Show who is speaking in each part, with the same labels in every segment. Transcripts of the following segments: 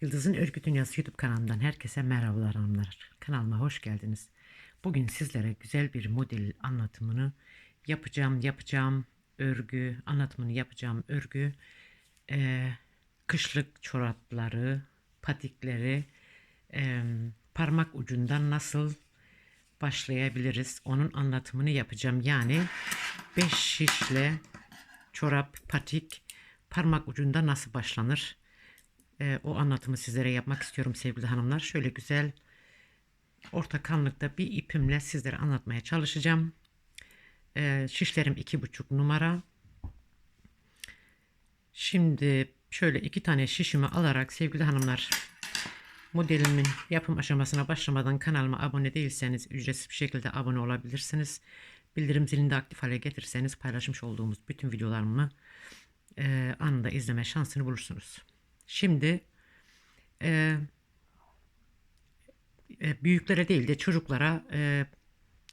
Speaker 1: Yıldız'ın Örgü Dünyası YouTube kanalımdan herkese merhabalar hanımlar. Kanalıma hoş geldiniz. Bugün sizlere güzel bir model anlatımını yapacağım. Yapacağım örgü, anlatımını yapacağım örgü. eee, kışlık çorapları, patikleri, eee, parmak ucundan nasıl başlayabiliriz? Onun anlatımını yapacağım. Yani 5 şişle çorap, patik, parmak ucunda nasıl başlanır? Ee, o anlatımı sizlere yapmak istiyorum sevgili hanımlar. Şöyle güzel orta kalınlıkta bir ipimle sizlere anlatmaya çalışacağım. Ee, şişlerim iki buçuk numara. Şimdi şöyle iki tane şişimi alarak sevgili hanımlar modelimin yapım aşamasına başlamadan kanalıma abone değilseniz ücretsiz bir şekilde abone olabilirsiniz. Bildirim zilini de aktif hale getirirseniz paylaşmış olduğumuz bütün videolarımı e, anında izleme şansını bulursunuz. Şimdi e, e, büyüklere değil de çocuklara e,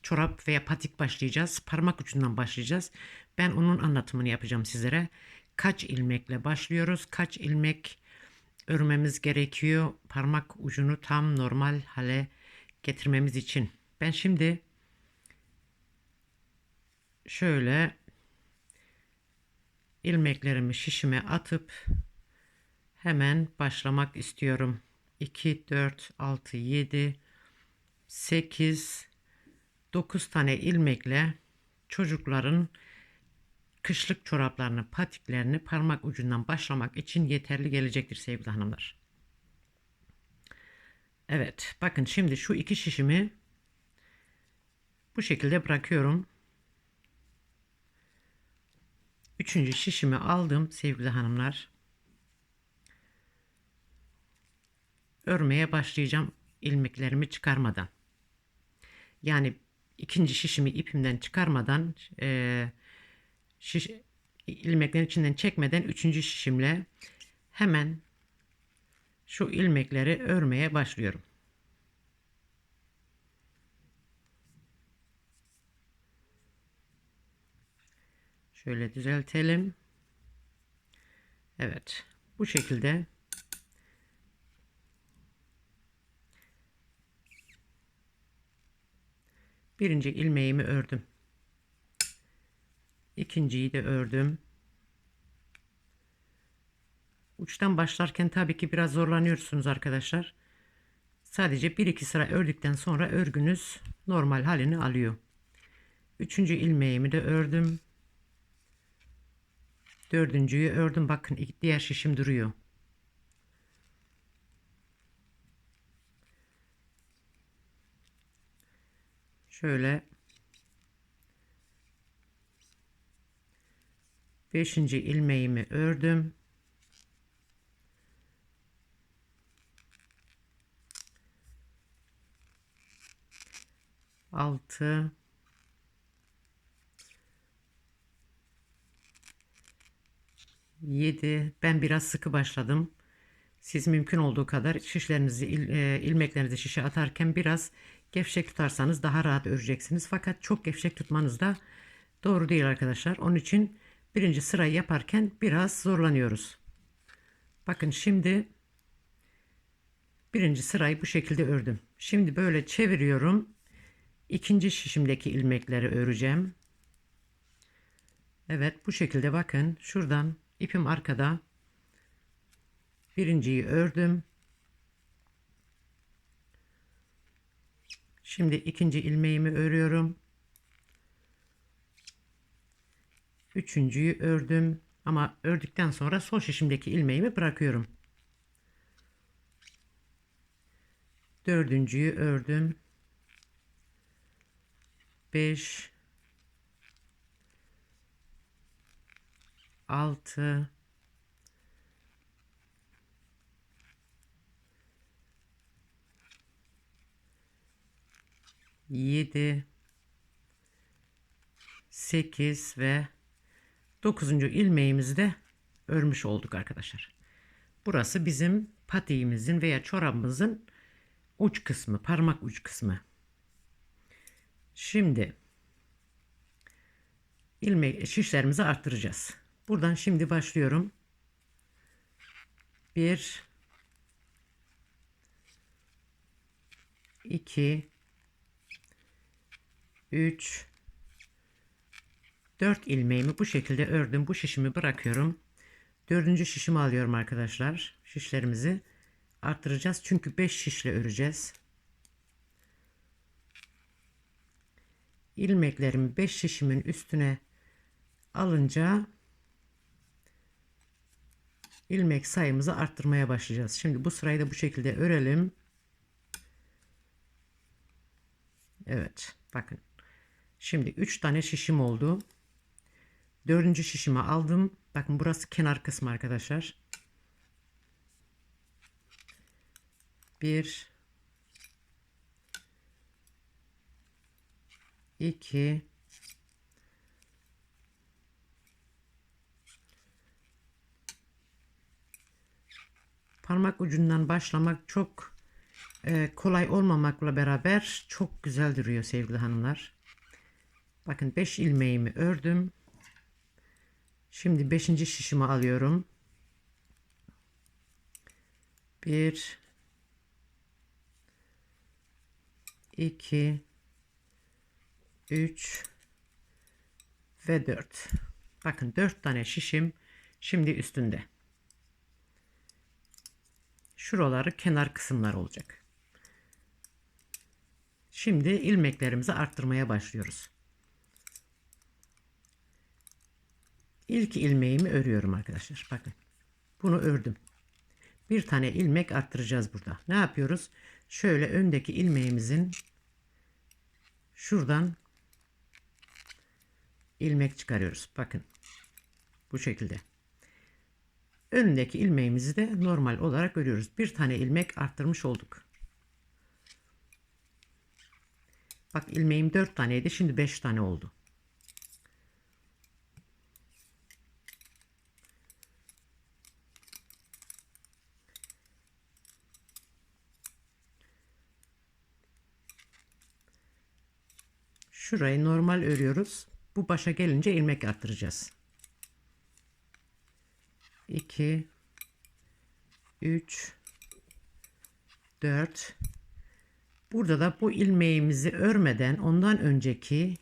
Speaker 1: çorap veya patik başlayacağız. Parmak ucundan başlayacağız. Ben onun anlatımını yapacağım sizlere. Kaç ilmekle başlıyoruz? Kaç ilmek örmemiz gerekiyor? Parmak ucunu tam normal hale getirmemiz için. Ben şimdi şöyle ilmeklerimi şişime atıp hemen başlamak istiyorum. 2, 4, 6, 7, 8, 9 tane ilmekle çocukların kışlık çoraplarını, patiklerini parmak ucundan başlamak için yeterli gelecektir sevgili hanımlar. Evet, bakın şimdi şu iki şişimi bu şekilde bırakıyorum. Üçüncü şişimi aldım sevgili hanımlar. Örmeye başlayacağım ilmeklerimi çıkarmadan. Yani ikinci şişimi ipimden çıkarmadan e, şiş, ilmeklerin içinden çekmeden üçüncü şişimle hemen şu ilmekleri örmeye başlıyorum. Şöyle düzeltelim. Evet. Bu şekilde birinci ilmeğimi ördüm. İkinciyi de ördüm. Uçtan başlarken tabii ki biraz zorlanıyorsunuz arkadaşlar. Sadece 1-2 sıra ördükten sonra örgünüz normal halini alıyor. Üçüncü ilmeğimi de ördüm. Dördüncüyü ördüm. Bakın diğer şişim duruyor. Şöyle beşinci ilmeğimi ördüm. Altı 7. Ben biraz sıkı başladım. Siz mümkün olduğu kadar şişlerinizi, e, ilmeklerinizi şişe atarken biraz gevşek tutarsanız daha rahat öreceksiniz. Fakat çok gevşek tutmanız da doğru değil arkadaşlar. Onun için birinci sırayı yaparken biraz zorlanıyoruz. Bakın şimdi birinci sırayı bu şekilde ördüm. Şimdi böyle çeviriyorum. İkinci şişimdeki ilmekleri öreceğim. Evet bu şekilde bakın şuradan ipim arkada birinciyi ördüm şimdi ikinci ilmeğimi örüyorum. Üçüncüyü ördüm. Ama ördükten sonra son şişimdeki ilmeğimi bırakıyorum. Dördüncüyü ördüm. 5 6 7 8 ve 9. ilmeğimizi de örmüş olduk arkadaşlar. Burası bizim patiğimizin veya çorabımızın uç kısmı, parmak uç kısmı. Şimdi ilmek şişlerimizi arttıracağız. Buradan şimdi başlıyorum. 1 2 3 4 ilmeğimi bu şekilde ördüm. Bu şişimi bırakıyorum. Dördüncü şişimi alıyorum arkadaşlar. Şişlerimizi arttıracağız. Çünkü 5 şişle öreceğiz. ilmeklerimi 5 şişimin üstüne alınca ilmek sayımızı arttırmaya başlayacağız. Şimdi bu sırayı da bu şekilde örelim. Evet bakın. Şimdi 3 tane şişim oldu. Dördüncü şişimi aldım. Bakın burası kenar kısmı arkadaşlar. 1 2 parmak ucundan başlamak çok e, kolay olmamakla beraber çok güzel duruyor sevgili hanımlar. Bakın 5 ilmeğimi ördüm. Şimdi 5. şişimi alıyorum. 1 2 3 ve 4. Bakın 4 tane şişim şimdi üstünde. Şuraları kenar kısımlar olacak. Şimdi ilmeklerimizi arttırmaya başlıyoruz. İlk ilmeğimi örüyorum arkadaşlar. Bakın. Bunu ördüm. Bir tane ilmek arttıracağız burada. Ne yapıyoruz? Şöyle öndeki ilmeğimizin şuradan ilmek çıkarıyoruz. Bakın. Bu şekilde. Önündeki ilmeğimizi de normal olarak örüyoruz. Bir tane ilmek arttırmış olduk. Bak ilmeğim 4 taneydi. Şimdi 5 tane oldu. Şurayı normal örüyoruz. Bu başa gelince ilmek arttıracağız. 2 3 4 Burada da bu ilmeğimizi örmeden ondan önceki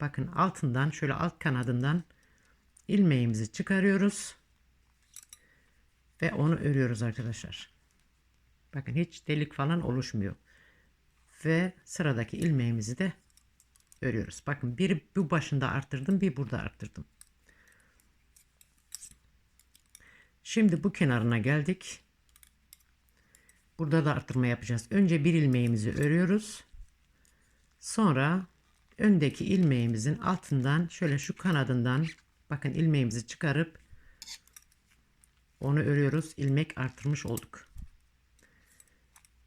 Speaker 1: bakın altından şöyle alt kanadından ilmeğimizi çıkarıyoruz ve onu örüyoruz arkadaşlar. Bakın hiç delik falan oluşmuyor. Ve sıradaki ilmeğimizi de örüyoruz. Bakın bir bu başında arttırdım, bir burada arttırdım. Şimdi bu kenarına geldik. Burada da arttırma yapacağız. Önce bir ilmeğimizi örüyoruz. Sonra öndeki ilmeğimizin altından şöyle şu kanadından bakın ilmeğimizi çıkarıp onu örüyoruz. İlmek arttırmış olduk.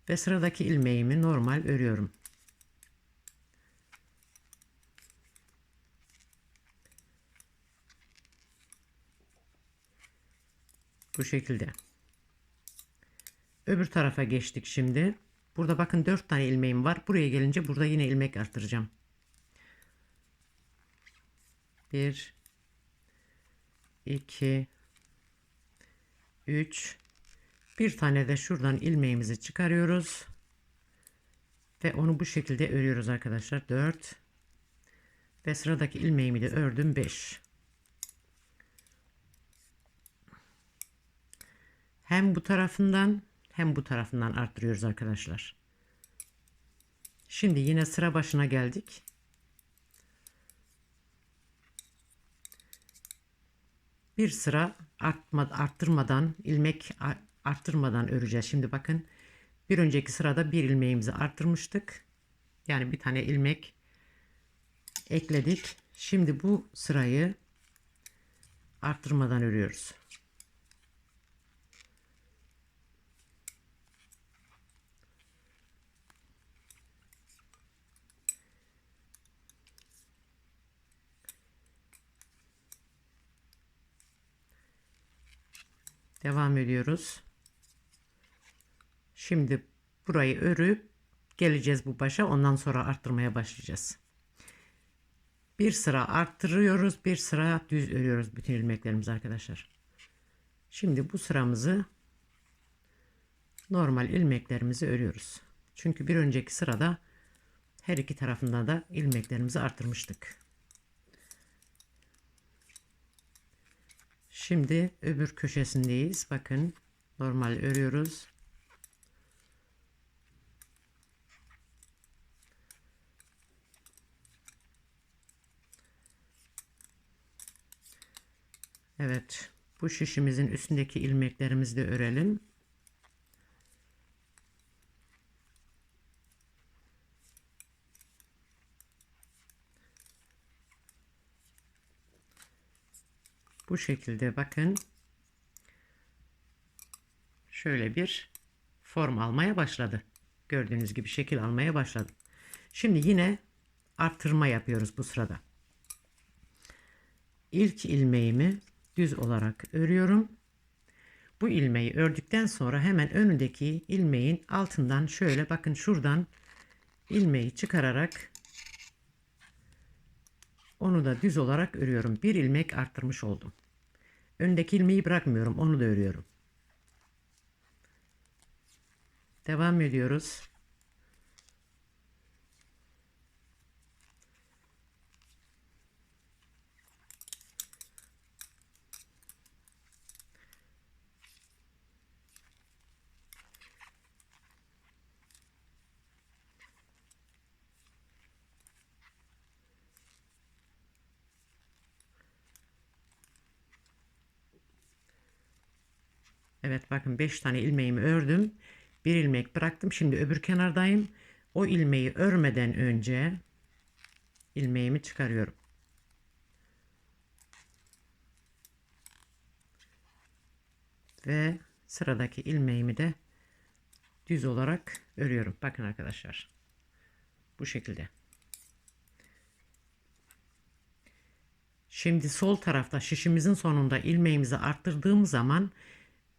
Speaker 1: Ve sıradaki ilmeğimi normal örüyorum. Bu şekilde. Öbür tarafa geçtik şimdi. Burada bakın 4 tane ilmeğim var. Buraya gelince burada yine ilmek arttıracağım. 1 2 3 bir tane de şuradan ilmeğimizi çıkarıyoruz. Ve onu bu şekilde örüyoruz arkadaşlar. 4 ve sıradaki ilmeğimi de ördüm 5. Hem bu tarafından hem bu tarafından arttırıyoruz arkadaşlar. Şimdi yine sıra başına geldik. Bir sıra artma, arttırmadan ilmek arttırmadan öreceğiz. Şimdi bakın bir önceki sırada bir ilmeğimizi arttırmıştık. Yani bir tane ilmek ekledik. Şimdi bu sırayı arttırmadan örüyoruz. Devam ediyoruz. Şimdi burayı örüp geleceğiz bu başa. Ondan sonra arttırmaya başlayacağız. Bir sıra arttırıyoruz. Bir sıra düz örüyoruz bütün ilmeklerimiz arkadaşlar. Şimdi bu sıramızı normal ilmeklerimizi örüyoruz. Çünkü bir önceki sırada her iki tarafında da ilmeklerimizi artırmıştık. Şimdi öbür köşesindeyiz. Bakın normal örüyoruz. Evet. Bu şişimizin üstündeki ilmeklerimizi de örelim. Bu şekilde bakın. Şöyle bir form almaya başladı. Gördüğünüz gibi şekil almaya başladı. Şimdi yine arttırma yapıyoruz bu sırada. İlk ilmeğimi düz olarak örüyorum. Bu ilmeği ördükten sonra hemen önündeki ilmeğin altından şöyle bakın şuradan ilmeği çıkararak onu da düz olarak örüyorum. Bir ilmek arttırmış oldum. Öndeki ilmeği bırakmıyorum. Onu da örüyorum. Devam ediyoruz. Evet bakın 5 tane ilmeğimi ördüm. Bir ilmek bıraktım. Şimdi öbür kenardayım. O ilmeği örmeden önce ilmeğimi çıkarıyorum. Ve sıradaki ilmeğimi de düz olarak örüyorum. Bakın arkadaşlar. Bu şekilde. Şimdi sol tarafta şişimizin sonunda ilmeğimizi arttırdığım zaman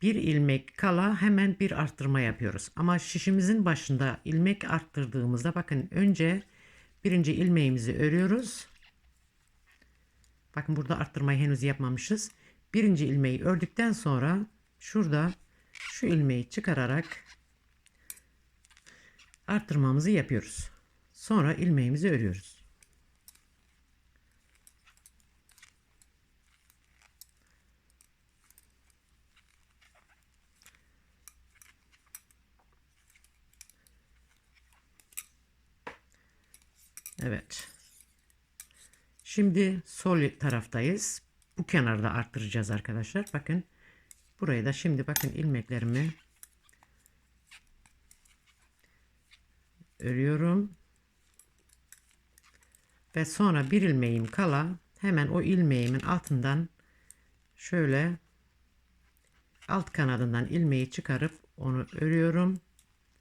Speaker 1: bir ilmek kala hemen bir arttırma yapıyoruz. Ama şişimizin başında ilmek arttırdığımızda bakın önce birinci ilmeğimizi örüyoruz. Bakın burada arttırmayı henüz yapmamışız. Birinci ilmeği ördükten sonra şurada şu ilmeği çıkararak arttırmamızı yapıyoruz. Sonra ilmeğimizi örüyoruz. Evet. Şimdi sol taraftayız. Bu kenarda arttıracağız arkadaşlar. Bakın. Burayı da şimdi bakın ilmeklerimi örüyorum. Ve sonra bir ilmeğim kala hemen o ilmeğimin altından şöyle alt kanadından ilmeği çıkarıp onu örüyorum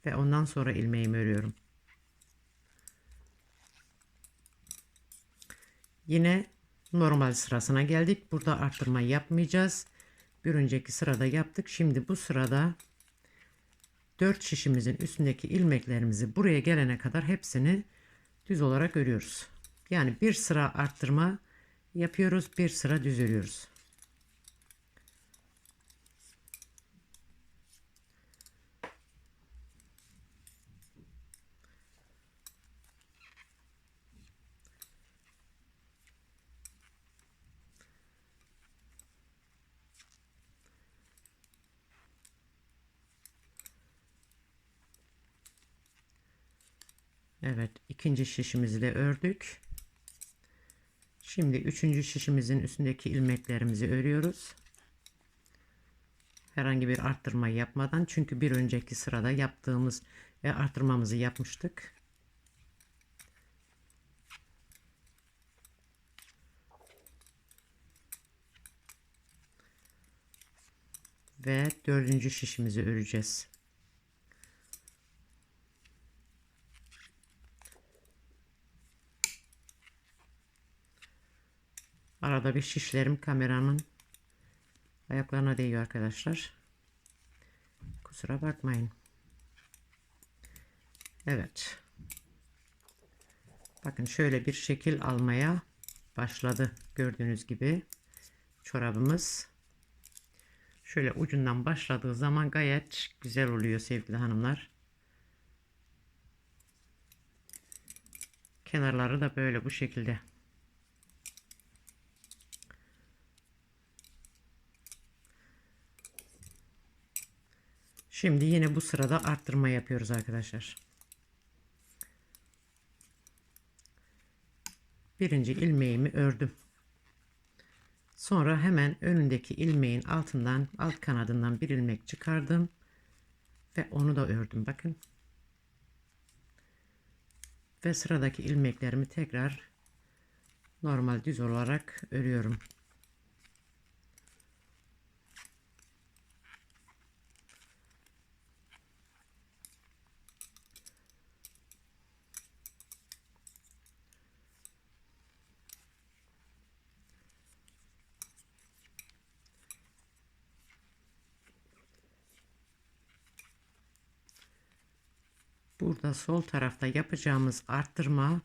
Speaker 1: ve ondan sonra ilmeğimi örüyorum. Yine normal sırasına geldik. Burada arttırma yapmayacağız. Bir önceki sırada yaptık. Şimdi bu sırada 4 şişimizin üstündeki ilmeklerimizi buraya gelene kadar hepsini düz olarak örüyoruz. Yani bir sıra arttırma yapıyoruz. Bir sıra düz örüyoruz. Evet ikinci şişimizi de ördük. Şimdi üçüncü şişimizin üstündeki ilmeklerimizi örüyoruz. Herhangi bir arttırma yapmadan çünkü bir önceki sırada yaptığımız ve arttırmamızı yapmıştık. Ve dördüncü şişimizi öreceğiz. Arada bir şişlerim kameranın ayaklarına değiyor arkadaşlar. Kusura bakmayın. Evet. Bakın şöyle bir şekil almaya başladı. Gördüğünüz gibi çorabımız. Şöyle ucundan başladığı zaman gayet güzel oluyor sevgili hanımlar. Kenarları da böyle bu şekilde. Şimdi yine bu sırada arttırma yapıyoruz arkadaşlar. Birinci ilmeğimi ördüm. Sonra hemen önündeki ilmeğin altından alt kanadından bir ilmek çıkardım ve onu da ördüm bakın. Ve sıradaki ilmeklerimi tekrar normal düz olarak örüyorum. Burada sol tarafta yapacağımız arttırma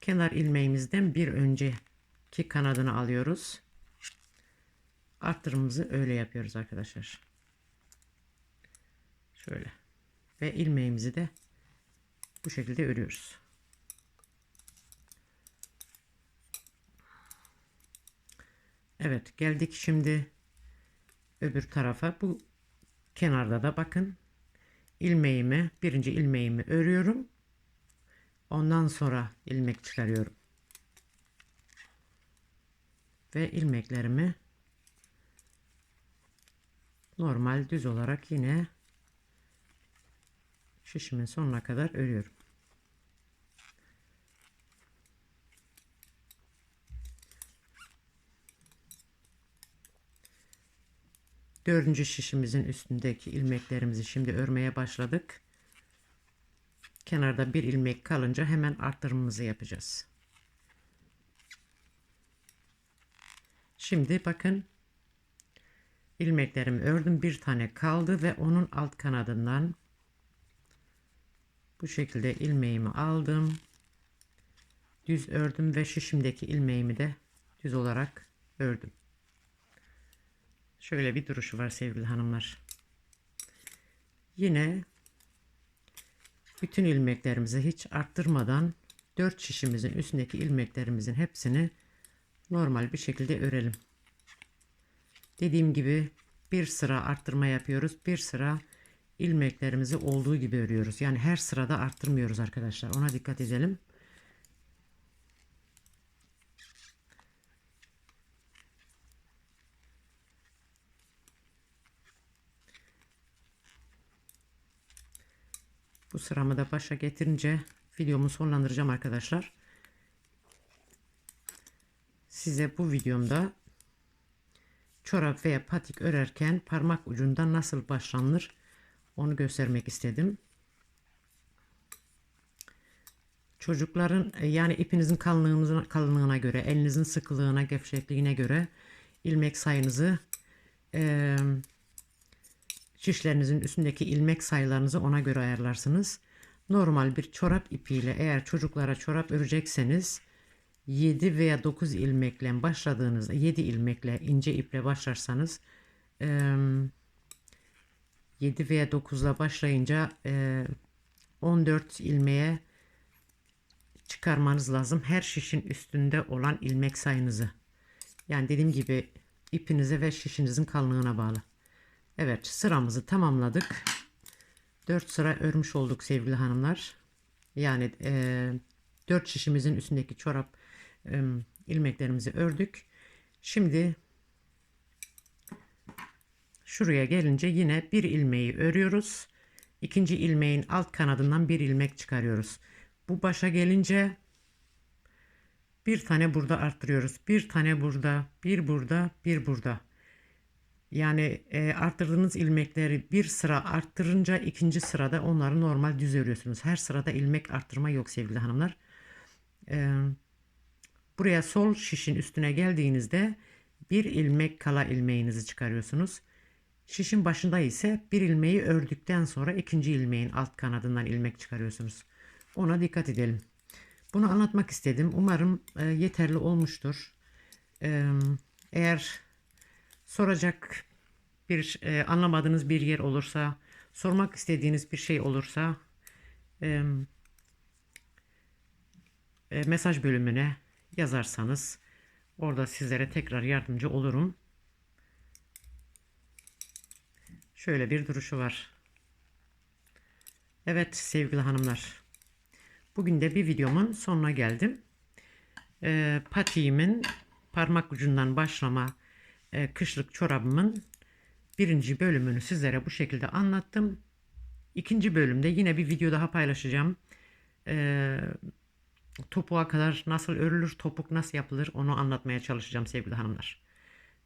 Speaker 1: kenar ilmeğimizden bir önceki kanadını alıyoruz. Arttırmamızı öyle yapıyoruz arkadaşlar. Şöyle. Ve ilmeğimizi de bu şekilde örüyoruz. Evet geldik şimdi öbür tarafa. Bu kenarda da bakın ilmeğimi birinci ilmeğimi örüyorum. Ondan sonra ilmek çıkarıyorum. Ve ilmeklerimi normal düz olarak yine şişimin sonuna kadar örüyorum. Dördüncü şişimizin üstündeki ilmeklerimizi şimdi örmeye başladık. Kenarda bir ilmek kalınca hemen arttırmamızı yapacağız. Şimdi bakın ilmeklerimi ördüm. Bir tane kaldı ve onun alt kanadından bu şekilde ilmeğimi aldım. Düz ördüm ve şişimdeki ilmeğimi de düz olarak ördüm. Şöyle bir duruşu var sevgili hanımlar. Yine bütün ilmeklerimizi hiç arttırmadan 4 şişimizin üstündeki ilmeklerimizin hepsini normal bir şekilde örelim. Dediğim gibi bir sıra arttırma yapıyoruz. Bir sıra ilmeklerimizi olduğu gibi örüyoruz. Yani her sırada arttırmıyoruz arkadaşlar. Ona dikkat edelim. Bu sıramı da başa getirince videomu sonlandıracağım arkadaşlar. Size bu videomda çorap veya patik örerken parmak ucundan nasıl başlanır onu göstermek istedim. Çocukların yani ipinizin kalınlığına, kalınlığına göre, elinizin sıkılığına, gevşekliğine göre ilmek sayınızı e, şişlerinizin üstündeki ilmek sayılarınızı ona göre ayarlarsınız. Normal bir çorap ipiyle eğer çocuklara çorap örecekseniz 7 veya 9 ilmekle başladığınızda 7 ilmekle ince iple başlarsanız 7 veya 9 ile başlayınca 14 ilmeğe çıkarmanız lazım. Her şişin üstünde olan ilmek sayınızı. Yani dediğim gibi ipinize ve şişinizin kalınlığına bağlı. Evet sıramızı tamamladık. 4 sıra örmüş olduk sevgili hanımlar. Yani e, 4 şişimizin üstündeki çorap e, ilmeklerimizi ördük. Şimdi şuraya gelince yine bir ilmeği örüyoruz. İkinci ilmeğin alt kanadından bir ilmek çıkarıyoruz. Bu başa gelince bir tane burada arttırıyoruz. Bir tane burada, bir burada, bir burada. Yani e, arttırdığınız ilmekleri bir sıra arttırınca ikinci sırada onları normal düz örüyorsunuz. Her sırada ilmek arttırma yok sevgili hanımlar. E, buraya sol şişin üstüne geldiğinizde bir ilmek kala ilmeğinizi çıkarıyorsunuz. Şişin başında ise bir ilmeği ördükten sonra ikinci ilmeğin alt kanadından ilmek çıkarıyorsunuz. Ona dikkat edelim. Bunu anlatmak istedim. Umarım e, yeterli olmuştur. E, eğer soracak bir e, anlamadığınız bir yer olursa, sormak istediğiniz bir şey olursa e, e, mesaj bölümüne yazarsanız orada sizlere tekrar yardımcı olurum. Şöyle bir duruşu var. Evet sevgili hanımlar. Bugün de bir videomun sonuna geldim. Ee, patiğimin parmak ucundan başlama e, kışlık çorabımın birinci bölümünü sizlere bu şekilde anlattım. İkinci bölümde yine bir video daha paylaşacağım. Ee, topuğa kadar nasıl örülür, topuk nasıl yapılır onu anlatmaya çalışacağım sevgili hanımlar.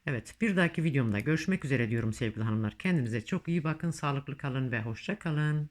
Speaker 1: Evet bir dahaki videomda görüşmek üzere diyorum sevgili hanımlar. Kendinize çok iyi bakın, sağlıklı kalın ve hoşça kalın.